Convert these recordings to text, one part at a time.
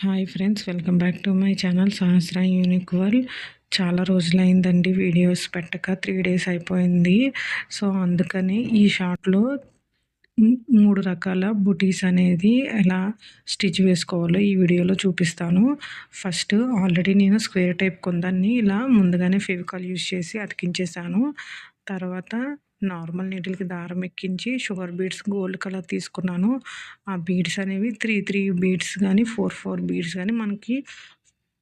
Hi friends welcome back to my channel Sahasra unique world చాలా రోజులైందండి videos పెట్టక three days అయిపోయింది. So అందుకని ఈ షార్ట్లో మూడు రకాల బుటీస్ అనేది ఎలా స్టిచ్ వేసుకోవాలో ఈ వీడియోలో చూపిస్తాను. ఫస్ట్ ఆల్రెడీ నేను స్క్వేర్ టైప్ కొందాన్ని ఇలా ముందుగానే ఫెవికాల్ యూజ్ చేసి అతికించేసాను తర్వాత నార్మల్ నీటికి దారం ఎక్కించి షుగర్ బీడ్స్ గోల్డ్ కలర్ తీసుకున్నాను. ఆ బీడ్స్ అనేవి త్రీ త్రీ బీడ్స్ కానీ ఫోర్ ఫోర్ బీడ్స్ కానీ మనకి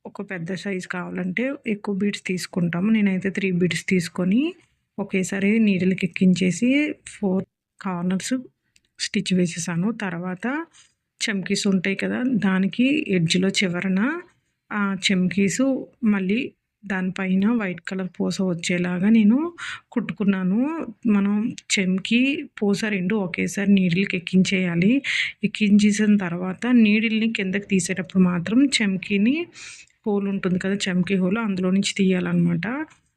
ఒక పెద్ద సైజ్ కావాలంటే ఎక్కువ బీడ్స్ తీసుకుంటాము. నేనైతే త్రీ బీడ్స్ తీసుకొని ఒకేసారి నీడిల్కి ఎక్కించేసి ఫోర్ కార్నర్స్ స్టిచ్ వేసేసాను. తర్వాత చమ్కీస్ ఉంటాయి కదా దానికి ఎడ్జ్లో చివరన ఆ చమ్కీసు మళ్ళీ దానిపైన వైట్ కలర్ పూస వచ్చేలాగా నేను కుట్టుకున్నాను. మనం చెంకి పూస రెండు ఒకేసారి నీడిల్కి ఎక్కించేయాలి. ఎక్కించేసిన తర్వాత నీడిల్ని కిందకి తీసేటప్పుడు మాత్రం చెంకిని హోల్ ఉంటుంది కదా చెంకి హోల్ అందులో నుంచి తీయాలన్నమాట.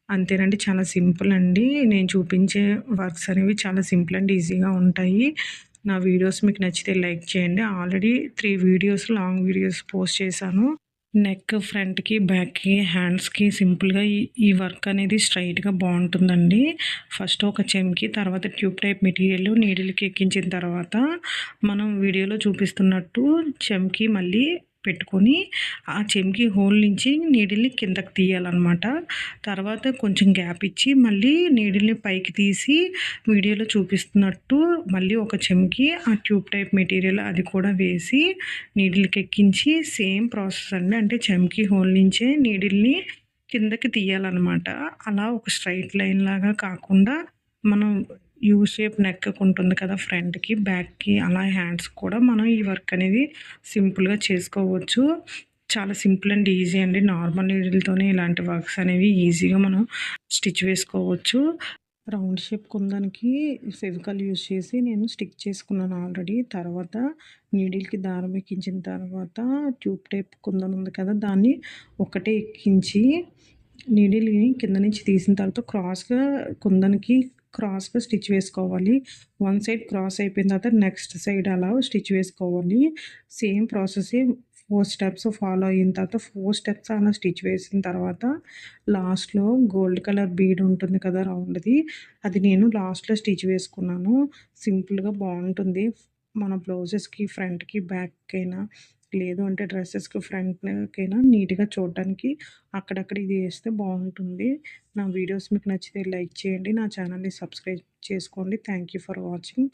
అంతేనండి చాలా సింపుల్ అండి. నేను చూపించే వర్క్స్ అనేవి చాలా సింపుల్ అండ్ ఈజీగా ఉంటాయి. నా వీడియోస్ మీకు నచ్చితే లైక్ చేయండి. Already three videos long videos post చేశాను. నెక్ ఫ్రంట్కి బ్యాక్కి హ్యాండ్స్కి సింపుల్గా ఈ ఈ వర్క్ అనేది స్ట్రైట్గా బాగుంటుందండి. ఫస్ట్ ఒక చెమ్కి తర్వాత ట్యూబ్ టైప్ మెటీరియల్ నీడిల్కి ఎక్కించిన తర్వాత మనం వీడియోలో చూపిస్తున్నట్టు చెమ్కి మళ్ళీ పెట్టుకొని ఆ చెంకి హోల్ నుంచి నీడిల్ని కిందకి తీయాలన్నమాట. తర్వాత కొంచెం గ్యాప్ ఇచ్చి మళ్ళీ నీడిల్ని పైకి తీసి వీడియోలో చూపిస్తున్నట్టు మళ్ళీ ఒక చెంకి ఆ ట్యూబ్ టైప్ మెటీరియల్ అది కూడా వేసి నీడిల్కి ఎక్కించి సేమ్ ప్రాసెస్ అండి. అంటే చెంకి హోల్ నుంచే నీడిల్ని కిందకి తీయాలన్నమాట. అలా ఒక స్ట్రైట్ లైన్ లాగా కాకుండా మనం యూ షేప్ నెక్ ఉంటుంది కదా ఫ్రంట్కి బ్యాక్కి అలా హ్యాండ్స్ కూడా మనం ఈ వర్క్ అనేది సింపుల్గా చేసుకోవచ్చు. చాలా సింపుల్ అండ్ ఈజీ అండి. నార్మల్ నీడిల్తోనే ఇలాంటి వర్క్స్ అనేవి ఈజీగా మనం స్టిచ్ వేసుకోవచ్చు. రౌండ్ షేప్ కుందానికి ఫెవికల్ యూజ్ చేసి నేను స్టిక్ చేసుకున్నాను ఆల్రెడీ తర్వాత నీడిల్కి దారం ఎక్కించిన తర్వాత ట్యూబ్ టైప్ కుందన్ ఉంది కదా దాన్ని ఒకటే ఎక్కించి నీడిల్ని కింద నుంచి తీసిన తర్వాత క్రాస్గా కుందనికి క్రాస్గా స్టిచ్ వేసుకోవాలి. వన్ సైడ్ క్రాస్ అయిపోయిన తర్వాత నెక్స్ట్ సైడ్ అలా స్టిచ్ వేసుకోవాలి. Same process four steps follow అయిన తర్వాత ఫోర్ స్టెప్స్ అలా స్టిచ్ వేసిన తర్వాత లాస్ట్లో గోల్డ్ కలర్ బీడ్ ఉంటుంది కదా రౌండ్ది అది నేను లాస్ట్లో స్టిచ్ వేసుకున్నాను. సింపుల్గా బాగుంటుంది. మన బ్లౌజెస్కి ఫ్రంట్కి బ్యాక్ అయినా లేదు అంటే డ్రెస్సెస్కి ఫ్రంట్కైనా నీట్గా చూడడానికి అక్కడక్కడ ఇది వేస్తే బాగుంటుంది. నా వీడియోస్ మీకు నచ్చితే లైక్ చేయండి. నా ఛానల్ని సబ్స్క్రైబ్ చేసుకోండి. Thank you for watching.